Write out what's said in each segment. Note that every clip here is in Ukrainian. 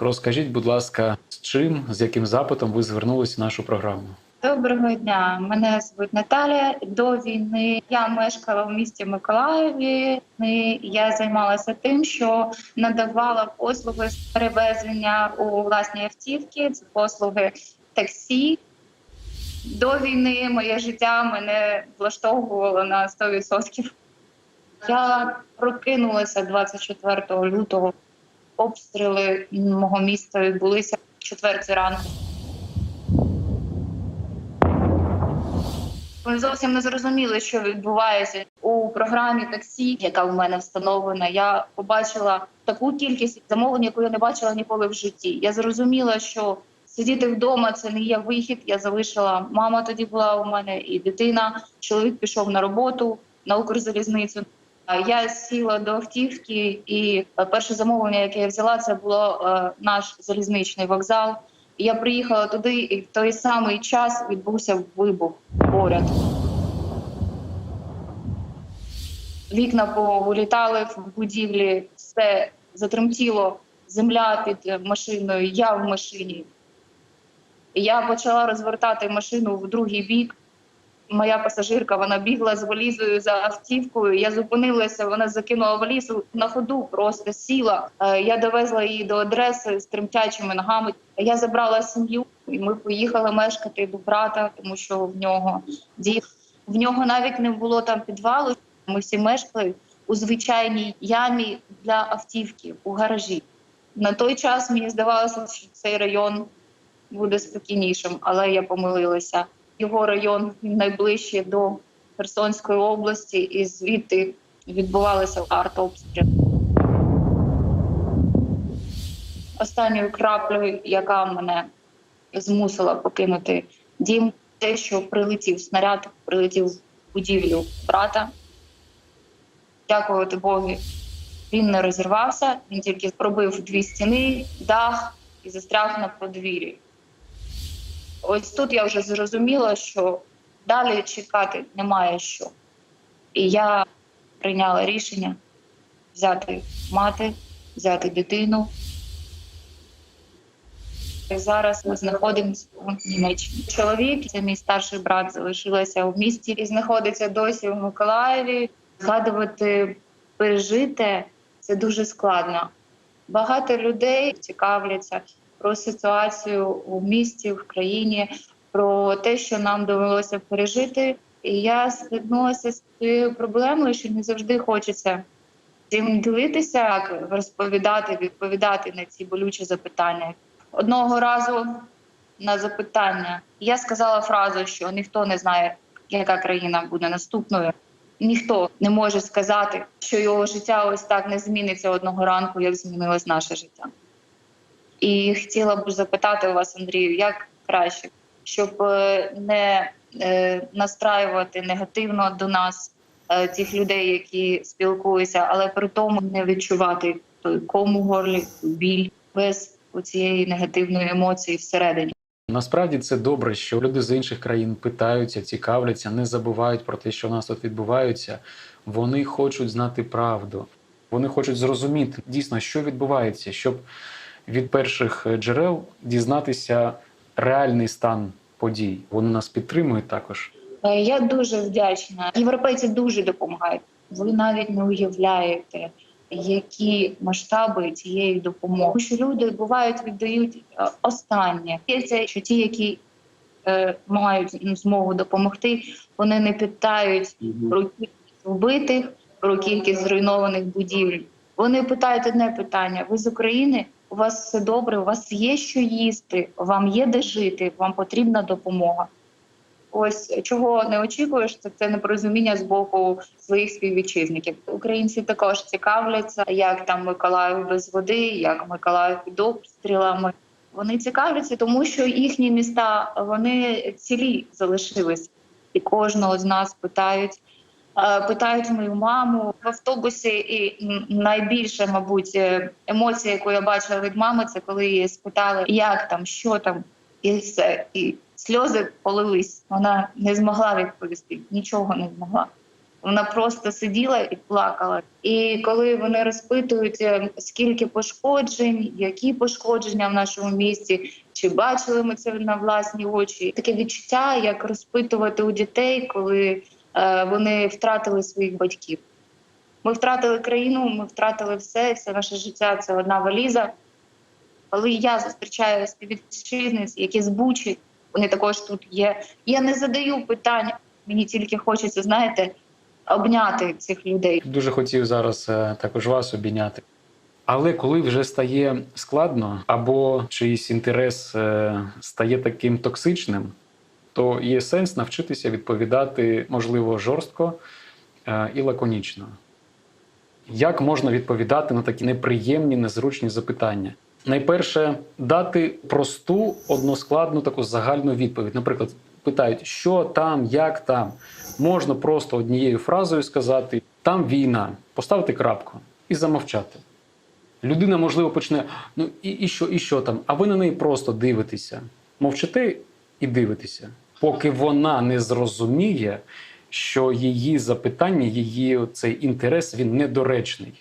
Розкажіть, будь ласка, з чим, з яким запитом ви звернулися в нашу програму? Доброго дня. Мене звуть Наталія. До війни я мешкала в місті Миколаєві. І Я займалася тим, що надавала послуги з перевезення у власній автівки. Це послуги таксі. До війни моє життя мене влаштовувало на 100%. Я прокинулася 24 лютого. Обстріли мого міста відбулися в четвертій ранку. Ми зовсім не зрозуміли, що відбувається у програмі таксі, яка в мене встановлена. Я побачила таку кількість замовлень, яку я не бачила ніколи в житті. Я зрозуміла, що сидіти вдома це не є вихід. Я залишила мама. Тоді була у мене і дитина. Чоловік пішов на роботу на Укрзалізницю. Я сіла до автівки, і е, перше замовлення, яке я взяла, це було е, наш залізничний вокзал. Я приїхала туди, і в той самий час відбувся вибух поряд. Вікна повилітали в будівлі, все затремтіло, земля під машиною, я в машині. Я почала розвертати машину в другий бік. Моя пасажирка вона бігла з валізою за автівкою. Я зупинилася, вона закинула валізу на ходу, просто сіла. Е, Я довезла її до адреси з тремтячими ногами. Я забрала сім'ю, і ми поїхали мешкати до брата, тому що в нього дів в нього навіть не було там підвалу. Ми всі мешкали у звичайній ямі для автівки у гаражі. На той час мені здавалося, що цей район буде спокійнішим, але я помилилася. Його район найближчий до Херсонської області, і звідти відбувалися артобстріли. Останньою краплею, яка мене змусила покинути дім, те, що прилетів снаряд, прилетів в будівлю брата. Дякувати Богу, він не розірвався, він тільки пробив дві стіни, дах і застряг на подвір'ї. Ось тут я вже зрозуміла, що далі чекати немає що. І я прийняла рішення взяти мати, взяти дитину. Зараз ми знаходимося у Німеччині. Чоловік, це мій старший брат, залишилася в місті і знаходиться досі в Миколаєві. Згадувати пережите це дуже складно. Багато людей цікавляться про ситуацію у місті, в країні, про те, що нам довелося пережити. І я стикнулася з цією проблемою, що не завжди хочеться цим ділитися, розповідати, відповідати на ці болючі запитання. Одного разу на запитання я сказала фразу, що ніхто не знає, яка країна буде наступною. Ніхто не може сказати, що його життя ось так не зміниться одного ранку, як змінилось наше життя. І хотіла б запитати у вас, Андрію, як краще, щоб е, не е, настраювати негативно до нас е, тих людей, які спілкуються, але при тому не відчувати той ком у горлі, біль без цієї негативної емоції всередині. Насправді це добре, що люди з інших країн питаються, цікавляться, не забувають про те, що в нас тут відбувається. Вони хочуть знати правду, вони хочуть зрозуміти дійсно, що відбувається, щоб від перших джерел дізнатися реальний стан подій. Вони нас підтримують також. Е, Я дуже вдячна. Європейці дуже допомагають. Ви навіть не уявляєте, які масштаби цієї допомоги. Що люди бувають віддають е, останнє. Є це, що ті, які е, мають змогу допомогти, вони не питають про кількість вбитих, про кількість зруйнованих будівель. Вони питають одне питання: ви з України? У вас все добре, у вас є що їсти, вам є де жити, вам потрібна допомога. Ось чого не очікуєш, це, це непорозуміння з боку своїх співвітчизників. Українці також цікавляться, як там Миколаїв без води, як Миколаїв під обстрілами. Вони цікавляться, тому що їхні міста вони цілі залишились, і кожного з нас питають. Е, Питають мою маму в автобусі, і найбільше, мабуть, е, емоція, яку я бачила від мами, це коли її спитали, як там, що там, і все. І сльози полились. Вона не змогла відповісти, нічого не змогла. Вона просто сиділа і плакала. І коли вони розпитують, е, скільки пошкоджень, які пошкодження в нашому місті, чи бачили ми це на власні очі, таке відчуття, як розпитувати у дітей, коли вони втратили своїх батьків. Ми втратили країну, ми втратили все, все наше життя це одна валіза. Коли я зустрічаю співвітчизниць, які з Бучі, вони також тут є. Я не задаю питань, мені тільки хочеться, знаєте, обняти цих людей. Дуже хотів зараз е, також вас обійняти. Але коли вже стає складно, або чийсь інтерес е, стає таким токсичним, то є сенс навчитися відповідати, можливо, жорстко е, і лаконічно. Як можна відповідати на такі неприємні, незручні запитання? Найперше, дати просту, односкладну таку загальну відповідь. Наприклад, питають, що там, як там. Можна просто однією фразою сказати: там війна, поставити крапку і замовчати. Людина, можливо, почне: ну і, і що, і що там? А ви на неї просто дивитеся, мовчите і дивитеся, поки вона не зрозуміє, що її запитання, її цей інтерес він недоречний.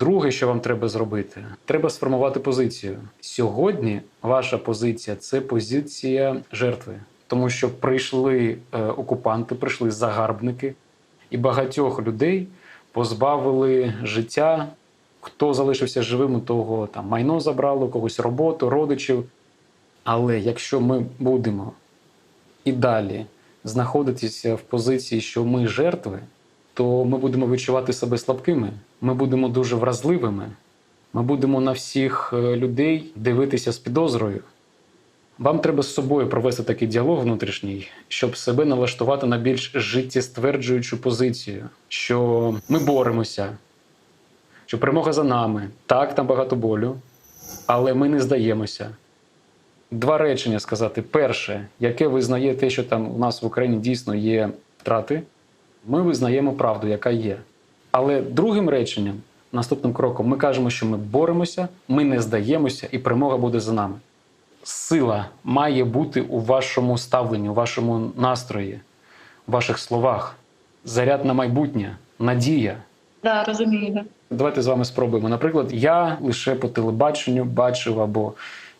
Друге, що вам треба зробити, треба сформувати позицію. Сьогодні ваша позиція це позиція жертви, тому що прийшли е, окупанти, прийшли загарбники, і багатьох людей позбавили життя. Хто залишився живим, того там майно забрало, когось роботу, родичів. Але якщо ми будемо і далі знаходитися в позиції, що ми жертви, то ми будемо відчувати себе слабкими, ми будемо дуже вразливими, ми будемо на всіх е, людей дивитися з підозрою. Вам треба з собою провести такий діалог внутрішній, щоб себе налаштувати на більш життєстверджуючу позицію, що ми боремося, що перемога за нами. Так, там багато болю, але ми не здаємося. Два речення сказати: перше, яке визнає те, що там у нас в Україні дійсно є втрати, ми визнаємо правду, яка є. Але другим реченням, наступним кроком, ми кажемо, що ми боремося, ми не здаємося, і перемога буде за нами. Сила має бути у вашому ставленні, у вашому настрої, у ваших словах. Заряд на майбутнє, надія. Да, розумію. Да. Давайте з вами спробуємо. Наприклад, я лише по телебаченню бачив або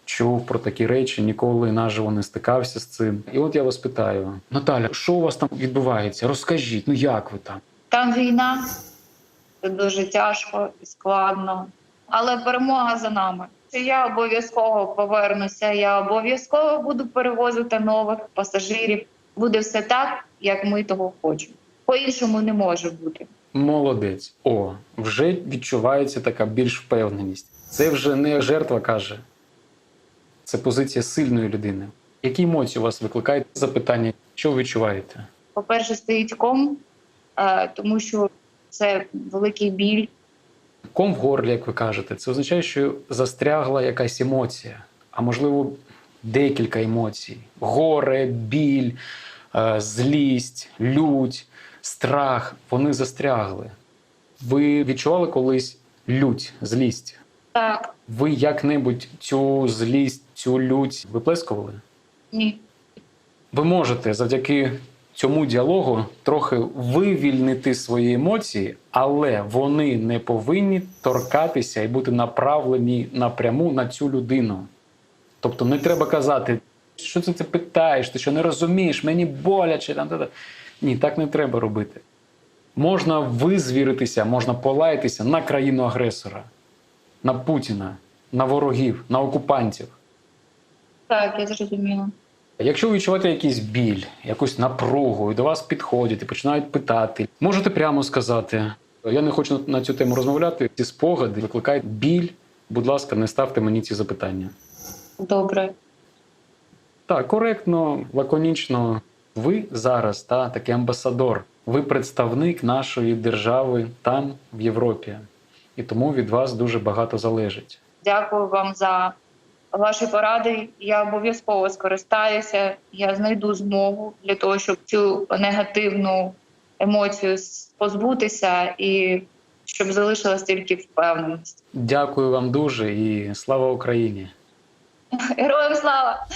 чув про такі речі, ніколи наживо не стикався з цим. І от я вас питаю: Наталя, що у вас там відбувається? Розкажіть, ну як ви там? Там війна, це дуже тяжко і складно, але перемога за нами. Я обов'язково повернуся. Я обов'язково буду перевозити нових пасажирів. Буде все так, як ми того хочемо. По-іншому не може бути. Молодець. О, вже відчувається така більш впевненість. Це вже не жертва каже, це позиція сильної людини. Які емоції у вас викликає запитання? Що ви відчуваєте? По-перше, стоїть ком, е, тому що це великий біль. Ком в горлі, як ви кажете, це означає, що застрягла якась емоція, а можливо, декілька емоцій: горе, біль, е, злість, лють, страх. Вони застрягли. Ви відчували колись лють, злість? Так, Ви як-небудь цю злість, цю лють виплескували? ні. Ви можете завдяки цьому діалогу трохи вивільнити свої емоції, але вони не повинні торкатися і бути направлені напряму на цю людину. Тобто не треба казати, що це ти питаєш, ти що не розумієш, мені боляче. Там, та-та». Ні, так не треба робити. Можна визвіритися, можна полаятися на країну агресора, на Путіна, на ворогів, на окупантів. Так, я зрозуміла. Якщо ви відчуваєте якийсь біль, якусь напругу, і до вас підходять і починають питати, можете прямо сказати: я не хочу на цю тему розмовляти. Ці спогади викликають біль. Будь ласка, не ставте мені ці запитання. Добре. Так, коректно, лаконічно. Ви зараз та такий амбасадор. Ви представник нашої держави там, в Європі, і тому від вас дуже багато залежить. Дякую вам за ваші поради. Я обов'язково скористаюся. Я знайду змогу для того, щоб цю негативну емоцію позбутися і щоб залишилась тільки впевненість. Дякую вам дуже і слава Україні! Героям слава!